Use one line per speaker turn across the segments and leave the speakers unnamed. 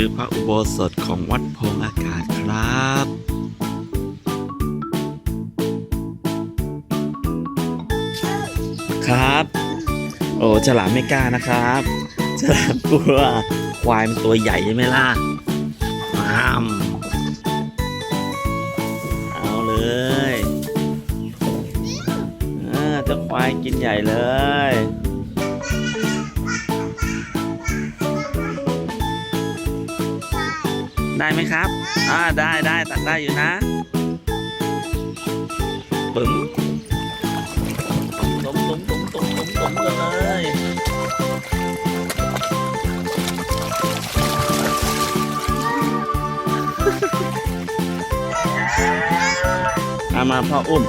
คือพระอุโบสถของวัดโพงอากาศครับครับ โอ้ฉลามไม่กล้านะครับ ฉลามกลัว ควายมันตัวใหญ่ใช่ไหมล่ะมามเอาเลยเออเจ้าควายกินใหญ่เลย ได้ไหมครับ อ่า ได้ได้ตักได้อยู่นะ ปึ๋มตุ้มตุ้มตุ้มตุ้มตุ้มตุ้มเลยเอามาพ่ออุ้ม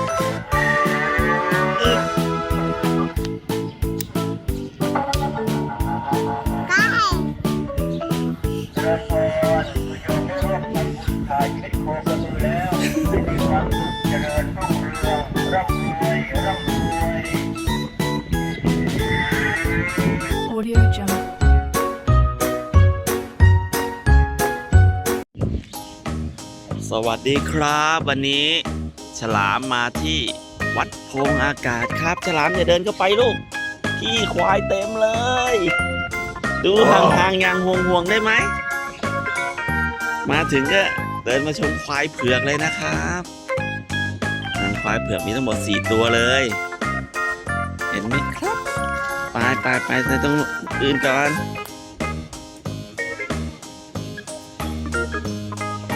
Audio Jungle.
สวัสดีครับ วันนี้ฉลามมาที่วัดพงอากาศครับ ฉลามอย่าเดินเข้าไปลูกขี้ควายเต็มเลย ดูห่างๆอย่างห่วงๆได้ไหม มาถึงก็เดินมาชมควายเผือกเลยนะครับทางควายเผือกมีทั้งหมด 4 ตัวเลย ไปไปไปไปตรงอื่นก่อน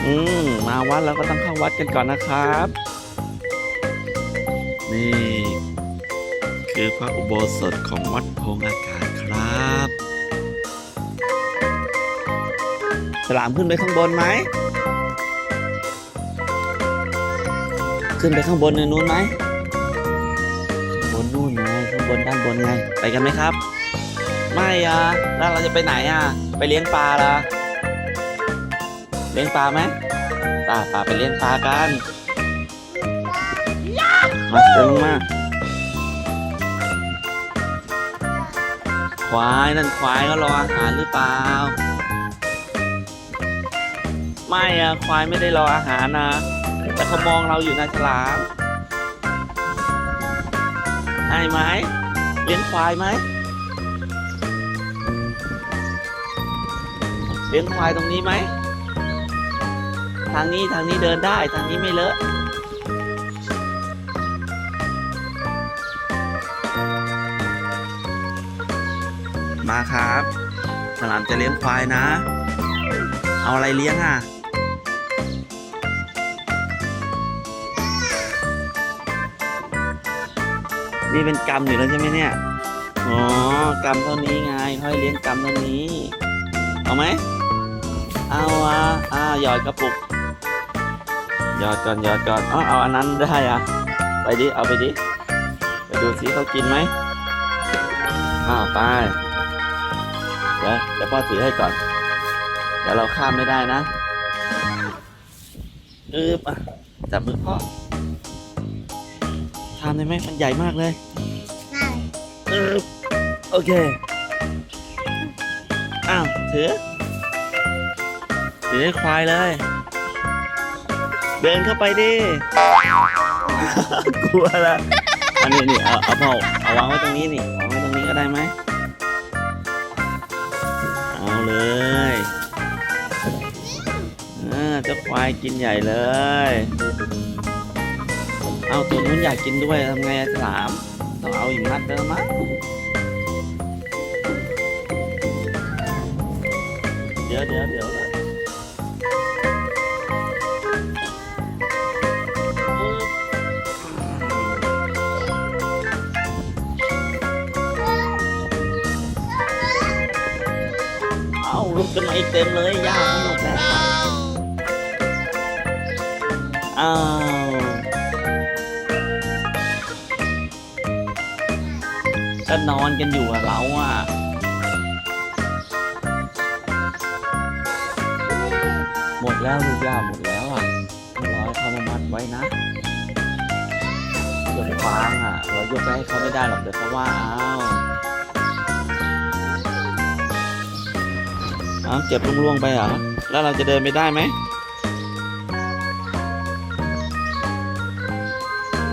อืมมาวัดแล้วก็ต้องเข้าวัดกันก่อนนะครับ นี่ คือพระอุโบสถของวัดโพงอากาศครับฉลามขึ้นไปข้างบนไหม ขึ้นไปข้างบนในนู้นไหม นด้านบนไง ไปกันไหมครับ ไม่อะแล้วเราจะไปไหนอะไปเลี้ยงปลาละเลี้ยงปลาไหมปลาปลาไปเลี้ยงปลากันมาเดินลงมาควายนั่นควายก็รออาหารหรือเปล่า ไม่อะควายไม่ได้รออาหารนะแต่เขามองเราอยู่นะฉลามให้ไหม เลี้ยงควายไหมเลี้ยงควายตรงนี้ไหม ทางนี้ทางนี้เดินได้ทางนี้ไม่เลอะ มาครับฉลามจะเลี้ยงควายนะ เอาอะไรเลี้ยงอะ นี่เป็นกรรมอยู่แล้วใช่ไหมเนี่ย อ๋อกรรมเท่านี้ไงค่อยเลี้ยงกรรมเท่านี้ เอาไหม เอาอะอ่าหยอดกระปุก หยอดก่อนหยอดก่อนอ๋อเอาอันนั้นได้อะ ไปดิ เอาไปดิ ไปดูสิเขากินไหมอ้าวไปเดี๋ยวเดี๋ยวพ่อถือให้ก่อน เดี๋ยวเราข้ามไม่ได้นะอึบอะจับมือพ่อข้ามได้ไหมมันใหญ่มากเลยอึบโอเค อ้าว ถือ ถือให้ควายเลย เดินเข้าไปดิ กลัวละอันนี้นี่เอาเอาพ่อเอาวางไว้ตรงนี้นี่วางไว้ตรงนี้ก็ได้ไหมเอาเลยอ่าเจ้าควายกินใหญ่เลย เอาตัวนู้นอยากกินด้วยทำไงอะฉลามต้องเอาอีกนัดเดิมมั้งเดี๋ยวเดี๋ยวเดี๋ยวนะเอาลุกกันมาอีกเต็มเลยยากหมดแล้วอ้าว ก็นอนกันอยู่เราอะหมดแล้วลูกย่าหมดแล้วอะต้องรอให้เขามามัดไว้นะย่าไปควางอะเรายกไปให้เขาไม่ได้หรอกเดี๋ยวเขาว่าเอาเอาเก็บล่วงๆไปเหรอแล้วเราจะเดินไปได้ไหม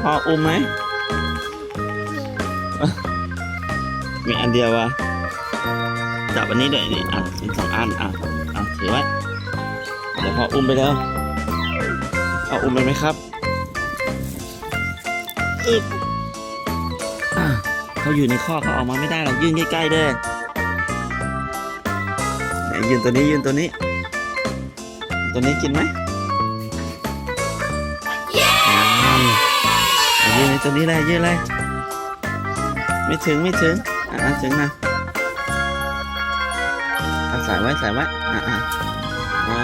พออุ้มไหม มีอันเดียววะจับอันนี้ด้วยนี่อะมีสองอันอะอะถือไว้เดี๋ยวพออุ้มไปแล้วเอาอุ้มไปไหมครับอึบอะเขาอยู่ในข้อเขาออกมาไม่ได้หรอกยื่นใกล้ๆเด้อไหนยืนตัวนี้ยืนตัวนี้ ตัวนี้กินไหมอ่ายืนในตัวนี้เลยยืนเลยไม่ถึงไม่ถึง อะถึงนะอาใส่ไว้ใส่ไว้อะอะอ่า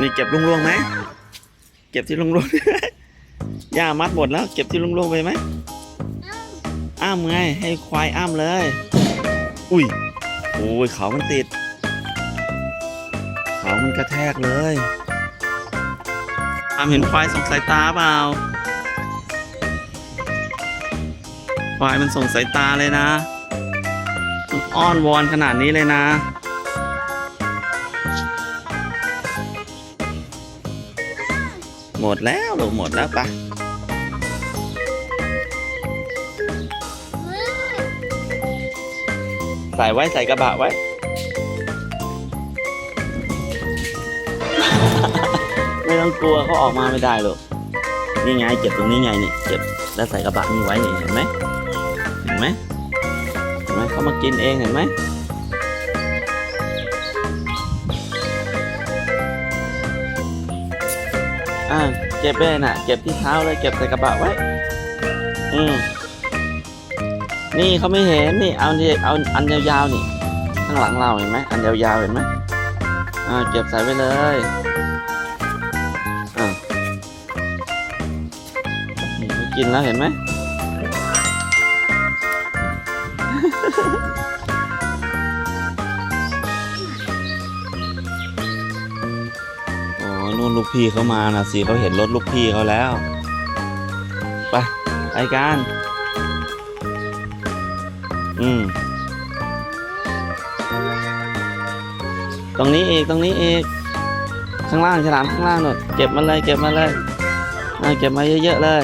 นี่เก็บลุงลวงไหมเก็บที่ลุงลวงย่ามัดหมดแล้ว เก็บที่ลุงลวงไปไหมอ้ามไงให้ควายอ้ามเลย อุ้ยโอ้ยเขามันติดเขามันกระแทกเลยอ้ามเห็นควายสงสายตาเปล่า ควายมันส่งสายตาเลยนะอ้อนวอนขนาดนี้เลยนะ หมดแล้วลูกหมดแล้วปะใส่ไว้ใส่กระบะไว้ ไม่ต้องกลัวเขาออกมาไม่ได้หรอกนี่ไงเก็บตรงนี้ไงนี่เก็บแล้วใส่กระบะนี่ไว้นี่เห็นไหม ห็นไหมเห็นไหมเขามากินเองเห็นไหมอ่าเก็บไปน่ะ เก็บที่เท้าเลยเก็บใส่กระบะไว้ อืมนี่เขาไม่เห็นนี่เอาเอาอันยาวๆนี่ ข้างหลังเราเห็นไหมอันยาวๆเห็นไหมอ่าเก็บใส่ไว้เลยอ่ากินแล้วเห็นไหม กพี่เขามานะสิเขาเห็นรถลูกพี่เขาแล้ว ไปไปกัน อืม ตรงนี้อีกตรงนี้อีกข้างล่างฉลามข้างล่างหน่อยเก็บมาเลย เก็บมาเลยอ่าเก็บมาเยอะๆเลย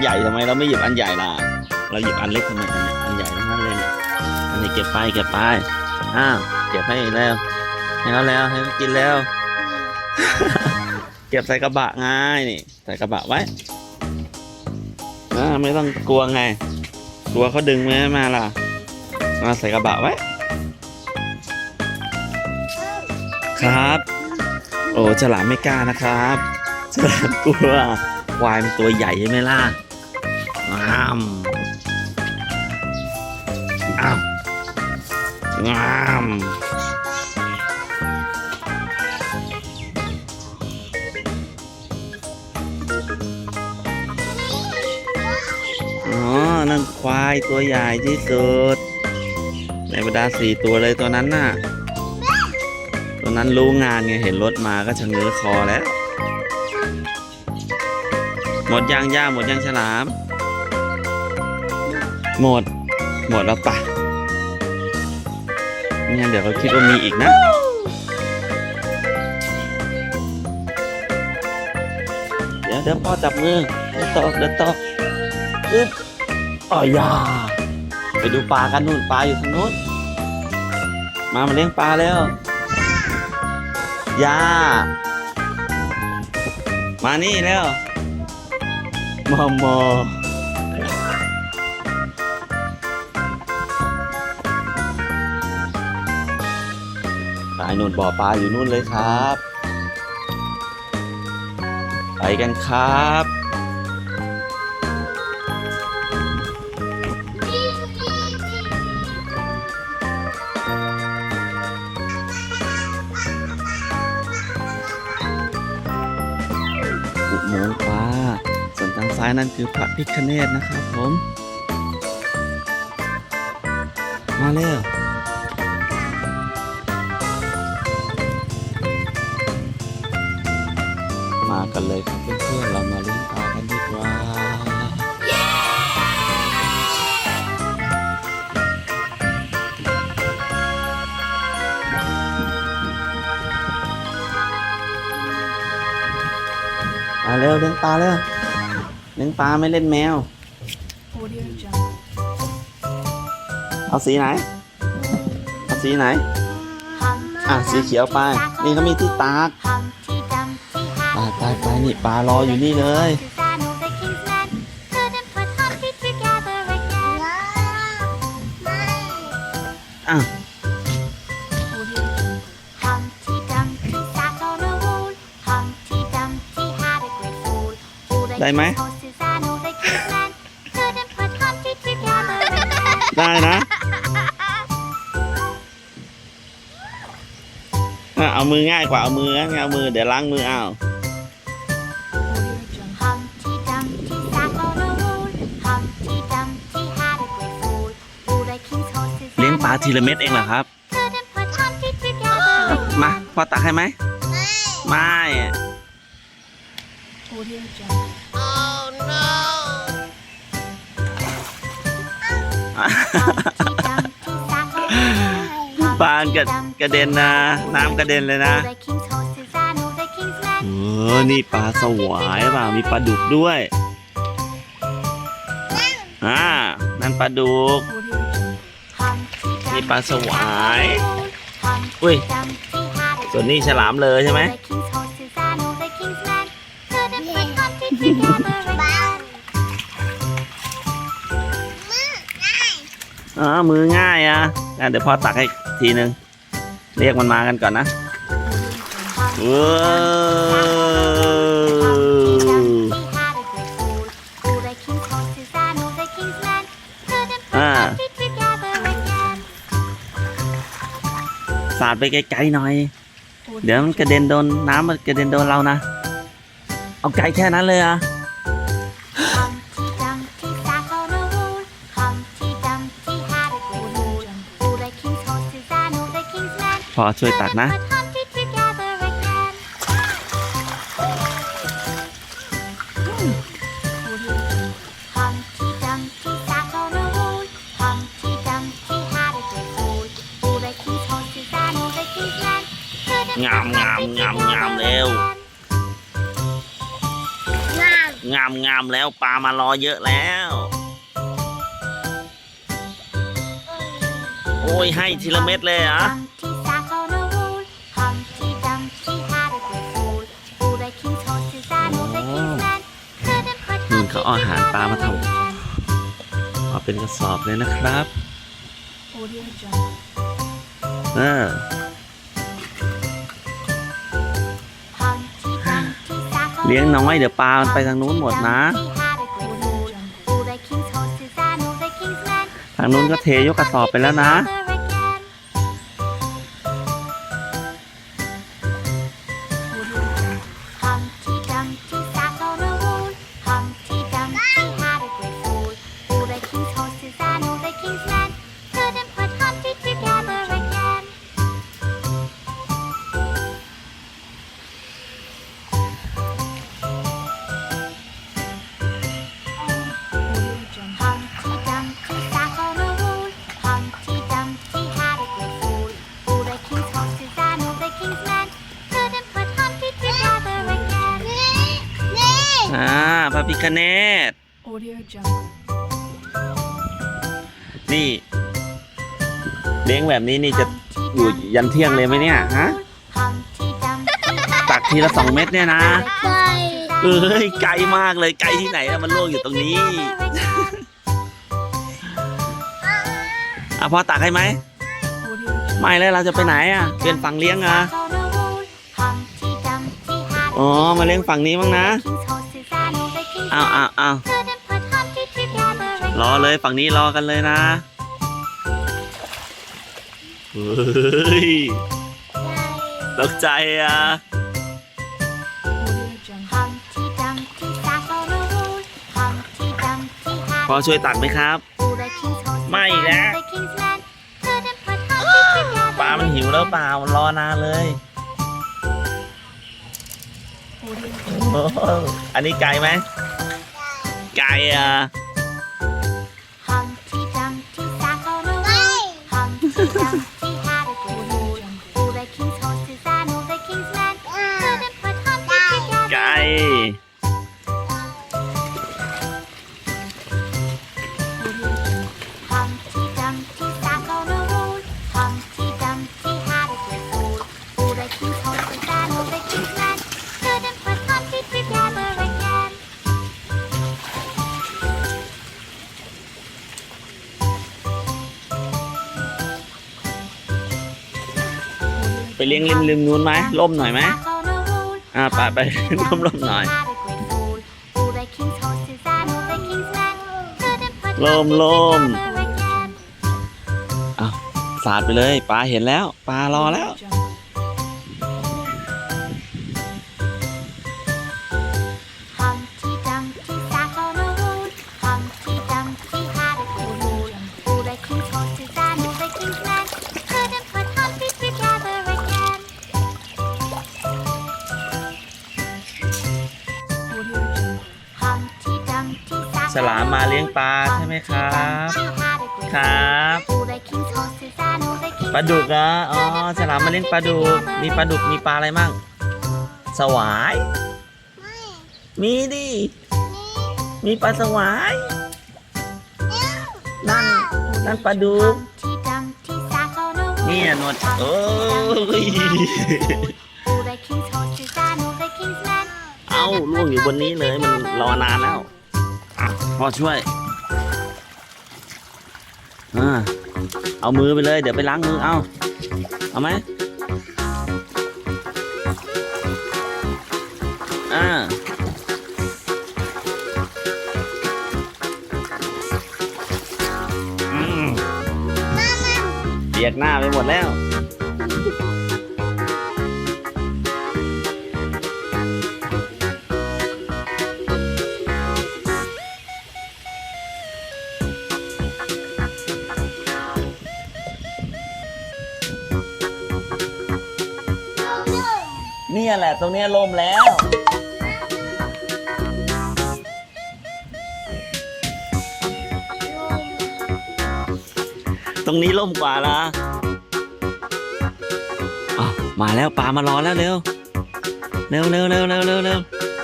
ใหญ่ทำไมเราไม่หยิบอันใหญ่ล่ะ เราหยิบอันเล็กทำไมอันใหญ่ทั้งนั้นเลยเนี่ยอันนี้เก็บไปเก็บไปอ้าวเก็บให้แล้วให้เขาแล้วให้เขากินแล้ว เก็บใส่กระบะไงนี่ใส่กระบะไว้อ่าไม่ต้องกลัวไง กลัวเขาดึงไม่มาล่ะมาใส่กระบะไว้ ครับ โอ้ฉลามไม่กล้านะครับฉลามกลัวควายมันตัวใหญ่ใช่ไหมล่ะามอ้าวงามอ๋อ นั่นควายตัวใหญ่ที่สุด ในบรรดาสี่ตัวเลยตัวนั้นน่ะ ตัวนั้นรู้งานไง เห็นรถมาก็ชะเง้อคอแล้ว หมดยังย่าหมดยังฉลาม หมด หมดแล้วปะไม่งั้นเดี๋ยวเขาคิดว่ามีอีกนะ เดี๋ยวเดี๋ยวพ่อจับมือเดี๋ยวต่อเดี๋ยวต่ออึ๊บอ๋อยาไปดูปลากันนู่นปลาอยู่ทางนู้น มามาเลี้ยงปลาแล้วย่ามานี่แล้วมอมอายนู่นบ่อปลาอยู่นู่นเลยครับ ไปกันครับอุโมงค์ปลาส่วนทางซ้ายนั่นคือพระพิคเนตนะครับผม มาเร็ว เร็วเลี้ยงปลาเร็วเลี้ยงปลาไม่เล่นแมว เอาสีไหน เอาสีไหน อะสีเขียวไป นี่เขามีที่ตากไปไปไปนี่ปลารออยู่นี่เลยอะ Đây
Đây
mấy?
mấy?
ได้นะอะเอามือง่ายกว่าเอามืองั้นเอามือเดี๋ยวล้างมือเอา
Audio Jungle.
เลี้ยงปลาทีละเม็ดเองเหรอครับ มาพอตักให้ไหม ไม่
Audio Jungle.
ปลากระกระเด็นนะ น้ำกระเด็นเลยนะเออนี่ปลาสวายเปล่ามีปลาดุกด้วยอ่านั่นปลาดุกนี่ปลาสวายอุ้ยส่วนนี้ฉลามเลยใช่ไหม อ๋อมือง่ายอะอะเดี๋ยวพ่อตักให้ทีนึง เรียกมันมากันก่อนนะเว้าวสาดไปไกลๆหน่อย เดี๋ยวมันกระเด็นโดนน้ำมันกระเด็นโดนเรานะ เอาไกลแค่นั้นเลยอะ พอช่วยตักนะ
Audio Jungle.
ngam ngam ngam ngam leo งามงามแล้วปลามารอเยอะแล้ว โอ้ยให้ทีละเม็ดเลยเหรอะ
เขาเอาอาหารปลามาทำเอาเป็นกระสอบเลยนะครับ
Audio Jungle.
เออเลี้ยงน้อยเดี๋ยวปลามันไปทางนู้นหมดนะ ทางนู้นก็เทยกกระสอบไปแล้วนะ คเนต
Audio Jungle.
นี่เลี้ยงแบบนี้นี่จะอยู่ยันเที่ยงเลยไหมเนี่ยฮะตักทีละสองเม็ดเนี่ยนะเอ้ยไกลมากเลยไกลที่ไหนอะมันล่วงอยู่ตรงนี้อะพอตักให้ไหม
Audio Jungle.
ไม่แล้วเราจะไปไหนอะเปลี่ยนฝั่งเลี้ยงเหรอะอ๋อมาเลี้ยงฝั่งนี้บ้างนะ เอาเอาเอารอเลยฝั่งนี้รอกันเลยนะเฮ้ยตกใจอะ
Audio Jungle.
พอช่วยตักไหมครับ
ไม่อีกแล้ว
อามันหิวแล้วเปล่ามันรอนานเลย
Audio
โอ้โหอันนี้ไก่ไหม ไก่ ไปเลี้ยงริมริมนู้นไหมล่มหน่อยไหม
Sat on a wall.
อ่าไปไปล่มล่มหน่อย
Had a great fall. All the king's horses and all the king's men couldn't put
Lom,
Humpty
lom.
together again.
สาดไปเลยปลาเห็นแล้วปลารอแล้ว ลามมาเลี้ยงปลาใช่ไหมครับ
Humpty had a great
ครับ
fall. All the king's horses and all the king's
ปลาดุก
men
เหรออ๋อฉลามมาเลี้ยงปลาดุก มีปลาดุกมีปลาอะไรมั่ง สวาย มีดิ มีปลาสวาย นั่นนั่นปลาดุก
Humpty Dumpty sat on a wall.
เนี่ยหนวดโอ้ย
All the king's horses and all the king's men
เอ้าล่วงอยู่บนนี้เลยมันรอนานแล้วอะ พ่อช่วยอ่าเอามือไปเลย เดี๋ยวไปล้างมือเอาเอาไหมอ่าอืมเปียกหน้าไปหมดแล้ว แหละ ตรงนี้ล่มแล้ว ตรงนี้ล่มกว่าละอ้าวมาแล้วปลามารอแล้วเร็ว เร็วเร็วเร็วเร็วเร็วเร็ว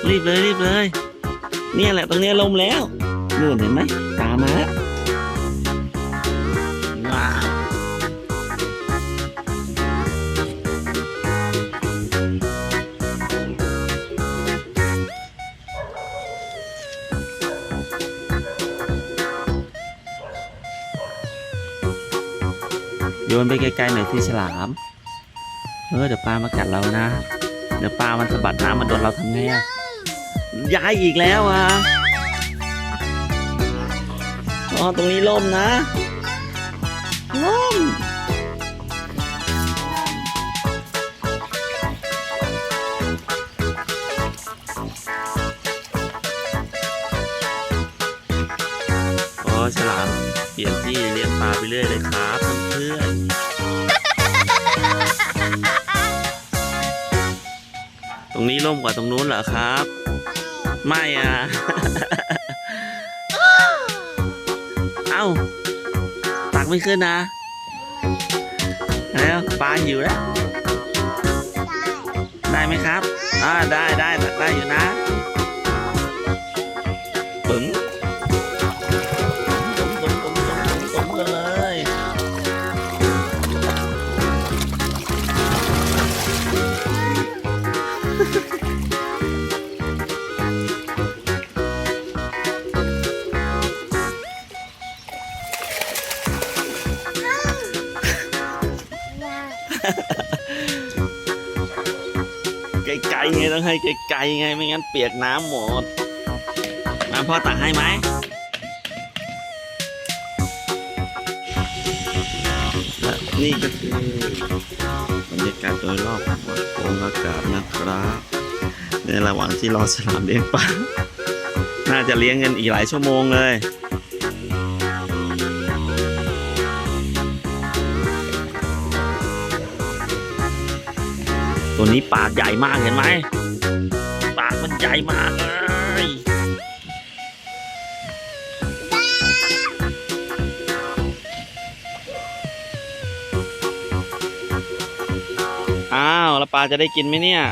รีบเลยรีบเลย เนี่ยแหละตรงนี้ล่มแล้วนู่นเห็นไหมตามาแล้ว ไกลๆหน่อยที่ฉลาม เออเดี๋ยวปลามากัดเรานะ เดี๋ยวปลามันสะบัดน้ำมันโดนเราทำไงอะย้ายอีกแล้วอะอ๋อตรงนี้ล่มนะล่มโอ้ฉลามเปลี่ยนที่เลี้ยงปลาไปเรื่อยเลยครับ ร่มกว่าตรงนู้นเหรอครับ ไม่อะ เอ้า ตักไม่ขึ้นนะ แล้วปลาหิวแล้ว ได้ไหมครับ อ่า ได้ได้ตักได้อยู่นะ ไกลๆไงต้องให้ไกลๆไงไม่งั้นเปียกน้ำหมด มาพ่อตักให้ไหมและนี่ก็คือบรรยากาศโดยรอบของวัดโพงอากาศนะครับในระหว่างที่รอฉลามเลี้ยงปลาน่าจะเลี้ยงกันอีกหลายชั่วโมงเลย
ตัวนี้ปากใหญ่มากเห็นไหม ปากมันใหญ่มากเลย
อ้าวแล้วปลาจะได้กินไหมเนี่ย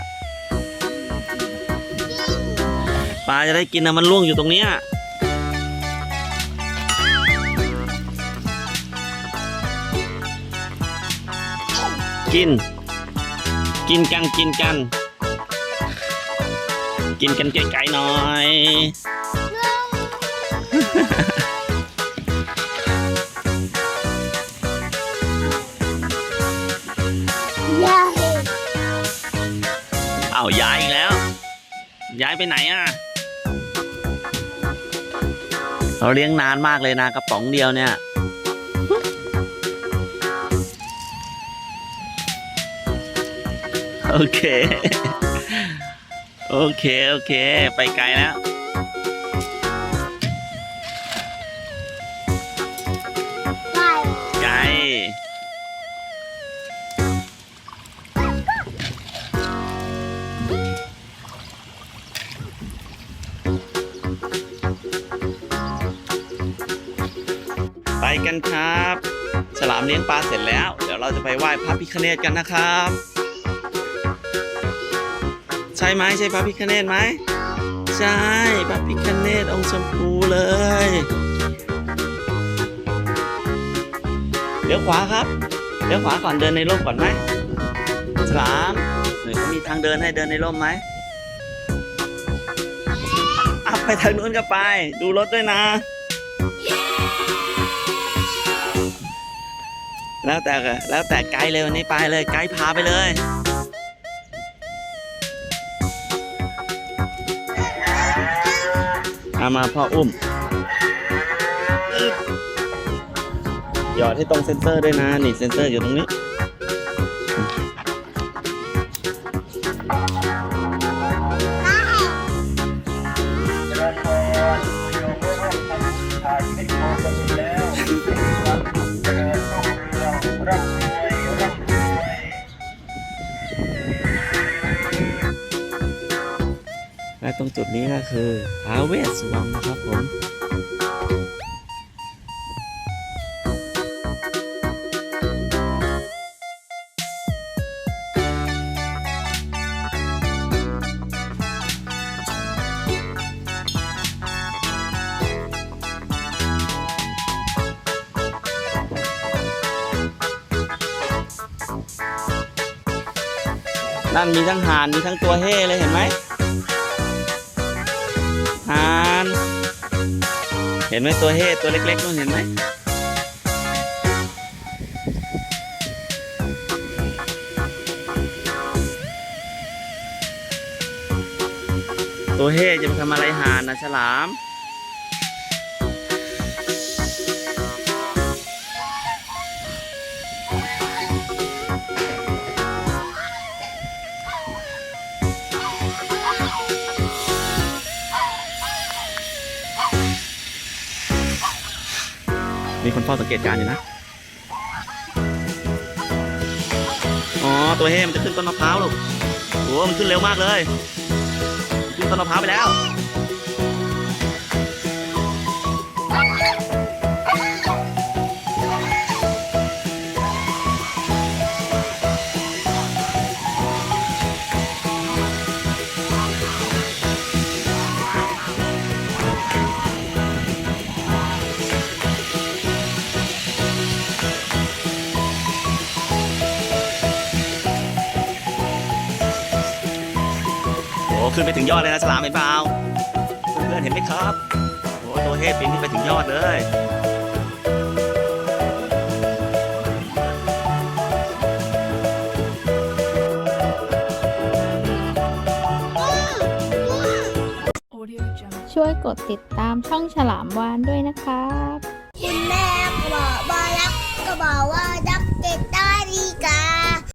ปลาจะได้กินนะมันล่วงอยู่ตรงเนี้ย
กิน กินกันกินกัน กินกันไกลๆหน่อย
เอ้าย้ายอีกแล้ว ย้ายไปไหนอะ
เราเลี้ยงนานมากเลยนะกระป๋องเดียวเนี่ย
โอเค โอเค โอเค ไปไกลแล้ว ไกล
ไปกันครับ ฉลามเลี้ยงปลาเสร็จแล้ว เดี๋ยวเราจะไปไหว้พระพิคเนตกันนะครับใช่ ไหมใช่พระพิคเนตไหมใช่พระพิคเนตองค์ชมพูเลยเลี้ยวขวาครับเลี้ยวขวาก่อนเดินในร่มก่อนไหมฉลามหรือเขามีทางเดินให้เดินในร่มไหมอะไปทางนู้นก็ไป ดูรถด้วยนะ แล้วแต่แล้วแต่ไกด์เลยวันนี้ไปเลยไกด์พาไปเลย เอามาพ่ออุ้ม หยอดให้ตรงเซนเซอร์ด้วยนะ นี่เซนเซอร์อยู่ตรงนี้ จุดนี้ก็คือท้าเวสวรรณนะครับผมนั่นมีทั้งหานมีทั้งตัวเฮ่เลยเห็นไหม เห็นไหมตัวเฮ่ตัวเล็กๆนู่นเห็นไหมตัวเฮ่จะไปทำอะไรหานะฉลาม คนเฝ้าสังเกตการณ์อยู่นะ อ๋อ ตัวเฮมันจะขึ้นต้นมะพร้าวลูกโอ้มันขึ้นเร็วมากเลย ขึ้นต้นมะพร้าวไปแล้ว ขึ้นไปถึงยอดเลยนะฉลามเห็นเปล่าเพื่อนๆเห็นไหมครับโอ้ตัวเฮ่ปีนขึ้นไปถึงยอดเลย
Audio Jungle.
ช่วยกดติดตามช่องฉลามวานด้วยนะครับ
คุณแม่ก็บอกว่ารักก็บอกว่ารัก